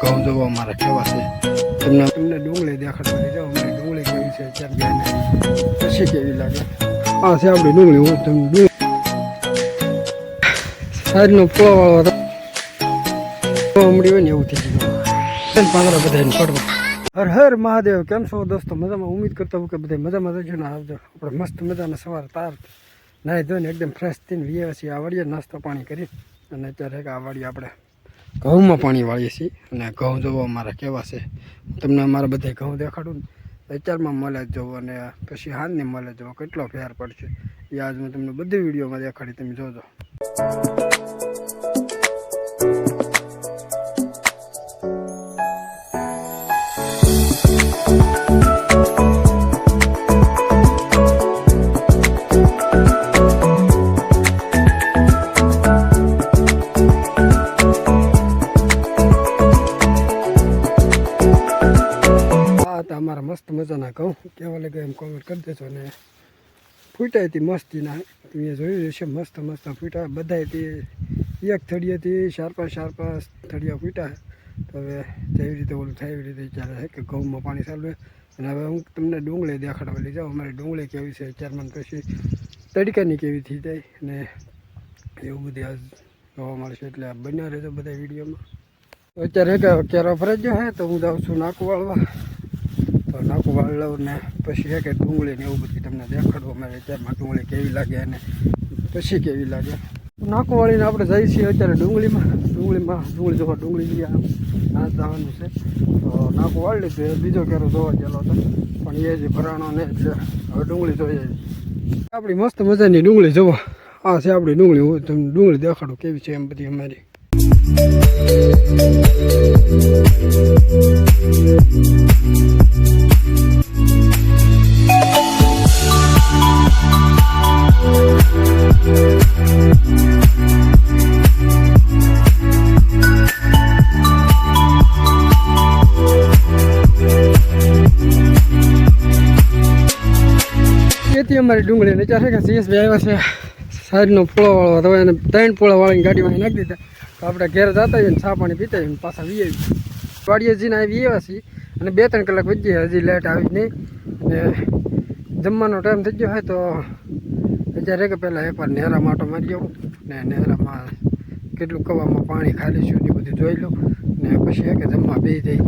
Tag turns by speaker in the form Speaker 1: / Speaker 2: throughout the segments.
Speaker 1: ઘઉં જોવા અમારા કેવા છે? તમને તમને ડુંગળી દેખાડવા જાઓ, અમારી ડુંગળી કેવી છે અત્યારે ગાયને પછી કેવી લાગે? આ છે આપણી ડુંગળી, હું તમને ડુંગળી સાઈડનો હતો. અમડી હોય ને એવું થઈ ગયું. પાંદડા બધાને પડવા હર હર મહાદેવ, કેમ છો દોસ્તો? મજામાં? ઉમેદ કરતો હું કે બધા મજામાં રહેજો ને આવજો. આપણે મસ્ત મજાના સવાર તાર નાહી ધોઈને એકદમ ફ્રેશ થઈને વીએ છીએ. આવડીએ નાસ્તો પાણી કરી અને અત્યારે આવડીએ આપણે ઘઉંમાં પાણી વાળીએ છીએ અને ઘઉં જોવો અમારા કેવા છે. તમને અમારા બધા ઘઉં દેખાડું ને અત્યારમાં મળે જ જોવો અને પછી હાથને મળે જોવો, કેટલો ફેર પડશે. એ આજ હું તમને બધી વિડીયોમાં દેખાડી, તમે જોજો. મજાના ઘઉં કેવા લાગે એમ કોમેન્ટ કરી દેજો અને ફૂટાય હતી મસ્તીના મેં જોયું છે મસ્ત મસ્ત ફૂટા બધા તે એક થળીએથી ચાર પાંચ ચાર પાંચ થળિયા ફૂટ્યા. તો હવે જેવી રીતે ઓલું થાય એવી રીતે ચાલે છે કે ઘઉંમાં પાણી ચાલુ અને હવે હું તમને ડુંગળી દેખાડવા લઈ જાઉં. અમારી ડુંગળી કેવી છે ચારમાન પછી તડકાની કેવી થઈ જાય અને એવું બધું આજ જોવા મળશે. એટલે આ બન્યા રહેજો બધા વિડીયોમાં. અત્યારે કેરો ફરજ હે, તો હું જાઉં છું નાકું વાળવા તો નાકું વાળ પછી એક ડુંગળી ને એવું બધું તમને દેખાડવું મારે અત્યારમાં ડુંગળી કેવી લાગે અને પછી કેવી લાગે. નાકું વાળીને આપણે જઈએ છીએ અત્યારે ડુંગળીમાં. ડુંગળીમાં ડુંગળી જોવા, ડુંગળી લઈ આમ ના જવાનું છે. તો નાકું વાળી લીધું બીજો કેરો જોવા ગયેલો હતો. પણ એ જ ભરાણો ને એટલે હવે ડુંગળી જોઈએ આપણી મસ્ત મજાની ડુંગળી જોવા. આ છે આપણી ડુંગળી. હું તમને ડુંગળી દેખાડું કેવી છે એમ બધી અમારી. એથી અમારી ડુંગળી ને ચારે કે સીએસભાઈ આવ્યા છે. સાઈડનો પોળો વાળો તો એને ત્રણ પોળા વાળીને ગાડીમાં નાખી દીધા. તો આપણે ઘેર જતા હોઈએ ને ચા પાણી પીતા હોય પાછા વી આવી વાડીએ આવી આવ્યા છીએ અને બે ત્રણ કલાક વધી હજી લેટ આવી નહીં. અને જમવાનો ટાઈમ થઈ ગયો હોય તો અત્યારે કે પહેલાં એકવાર નેહરા માટો મારી આવું ને નેહરામાં કેટલું કવામાં પાણી ખાલી છું એ બધું જોઈ લઉં ને પછી એ કે જમવા બે જઈ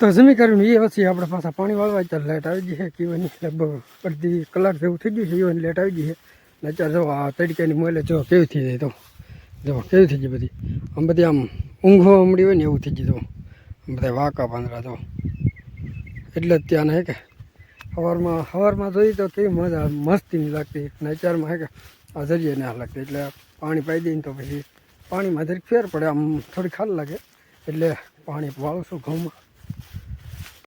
Speaker 1: તો જમી કરીને એ પછી આપણે પાછા પાણી વાળવા અત્યારે લાઇટ આવી ગઈ છે કીવાની લગભગ અડધી કલાક જેવું થઈ ગયું છે કીવાની લાઇટ આવી ગઈ છે. ને અત્યારે જો આ તડકાની મોલે જો કેવી થઈ જાય તો. જો કેવી થઈ ગઈ બધી. આમ બધી આમ ઊંઘો મળી હોય ને એવું થઈ ગયું તો. બધા વાંકા પાંદડા જો એટલે જ ત્યાં હે કે, સવારમાં સવારમાં જોઈએ તો કેવી મજા મસ્તી નહીં લાગતી. ને અત્યારમાં હે કે, આ જરીએ ના લાગતી. એટલે પાણી પાઈ દઈએ ને તો પછી પાણીમાં જરીક ફેર પડે, આમ થોડી ખાલ લાગે. એટલે પાણી વાળું છું ઘઉંમાં.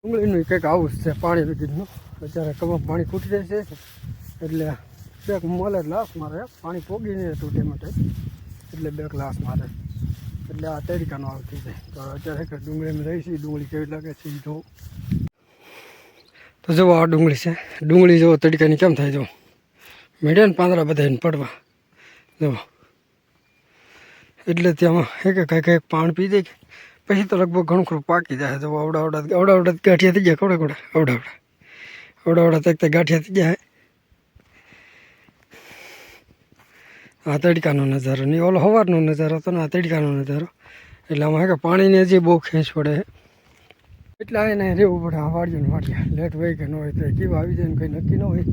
Speaker 1: ડુંગળીનું કંઈક આવું છે, પાણી વિકીટનું અત્યારે કમાં પાણી ખૂટી જાય છે, એટલે બેક મોલે ગ્લાસ મારે. પાણી પોગી નહીં તૂટે માટે એટલે બે ગ્લાસ મારે. એટલે આ તરીકાનો આવતી જાય. તો અત્યારે ડુંગળીમાં રહી છે. ડુંગળી કેવી લાગે છે એ જોઉં. તો જુઓ આ ડુંગળી છે. ડુંગળી જુઓ તડકાની કેમ થાય જુઓ. મીડિયા પાંદડા બધા પડવા. જુઓ. એટલે ત્યાં એક કંઈક કંઈક પાણી પી જાય પછી તો લગભગ ઘણું ખરું પાકી જાય તો અવડા અવડા અવડા અવડા ગાંઠિયા થઈ જાય કવડા કવડા અવડા અવડા અવડા અવડા તક ગાંઠિયા થઈ જાય. આ તડકાનો નજારો. નહીં ઓલો સવારનો નજારો હતો ને, આ તડકાનો નજારો. એટલે હે કે પાણીને હજી બહુ ખેંચ પડે એટલે એને રહેવું પડે, આ વાડીઓને વાડિયા લેટ હોય કે ન હોય તો કેવા આવી જાય ને કંઈ નક્કી ન હોય.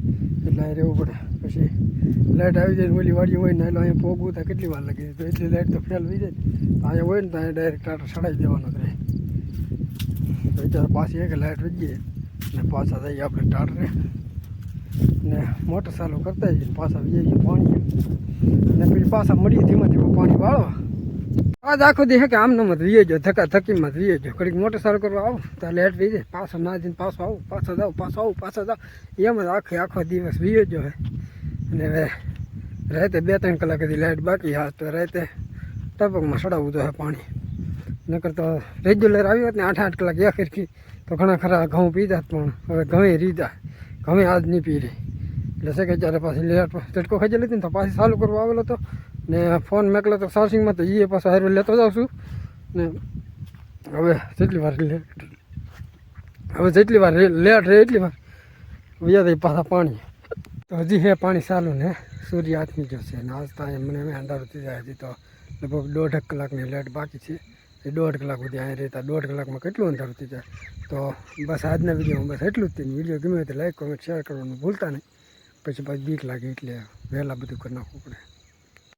Speaker 1: એટલે આ રહેવું પડે. પછી લાઇટ આવી જાય ઓલી વાડીઓ હોય ને, એટલે અહીંયા પોગવું તો કેટલી વાર લાગી. તો એટલી લાઇટ તો ફેલ થઈ જાય. અહીંયા હોય ને તો અહીંયા ડાયરેક્ટ ટાટર સડાઈ દેવાનો રહે તો અત્યારે પાછી એક લાઇટ વધી જાય ને પાછા જઈએ આપણે ટાટરે ને મોટર ચાલુ કરતા જઈએ પાછા જઈએ પાણી ને પછી પાછા મળીએ ધીમે ધીમે પાણી વાળવા. આજ આખો દી કે આમ નમ રીએ જો ધક્કા ધક્કીમાં રીએ જો ઘડીક મોટો સારું કરવા આવું તો લેટ રહી જાય. પાછો ના જઈને પાછો આવું, પાછો જાઉં પાછો આવું, પાછો જાઉં એમ જ આખે આખો દિવસ વીએ જો હે. અને હવે રાતે બે ત્રણ કલાક સુધી લાઇટ બાકી હા તો રાતે ટપકમાં સડાવવું તો હે પાણી. નકર તો રેગ્યુલર આવી હોત ને આઠ આઠ કલાક એક ખીરકી તો ઘણા ખરા ઘઉં પીધા પણ. હવે ઘઉં રીધા. ઘઉં આજ નહીં પી રહી એટલે છે કે જ્યારે પાછી લેટ ચટકો ખાઈ લીધી ને તો પાછી ચાલુ કરવા આવેલો હતો ને ફોન મેકલો તો ચાર્જિંગમાં તો એ પાછો હારે લેતો જાઉં છું. ને હવે જેટલી વાર લેટ હવે જેટલી વાર લેટ રહે એટલી વાર. વયા દઈ પાછા પાણી. તો હજી હે પાણી ચાલુ ને, સૂર્ય આથમી ગયો છે. ને આજ તો અહીંયા મને એમ અંધારું થઈ જાય હજી તો. લગભગ દોઢ કલાકની લેટ બાકી છે. એ દોઢ કલાક સુધી અહીં રહેતા, દોઢ કલાકમાં કેટલું અંધારું થઈ જાય. તો બસ આજના વિડીયોમાં બસ એટલું જ તે વીડિયો ગમે તો લાઈક, કોમેન્ટ, શેર કરવાનું ભૂલતા નહીં. પછી પાછી બીક લાગે એટલે વહેલા બધું કરી નાખવું પડે.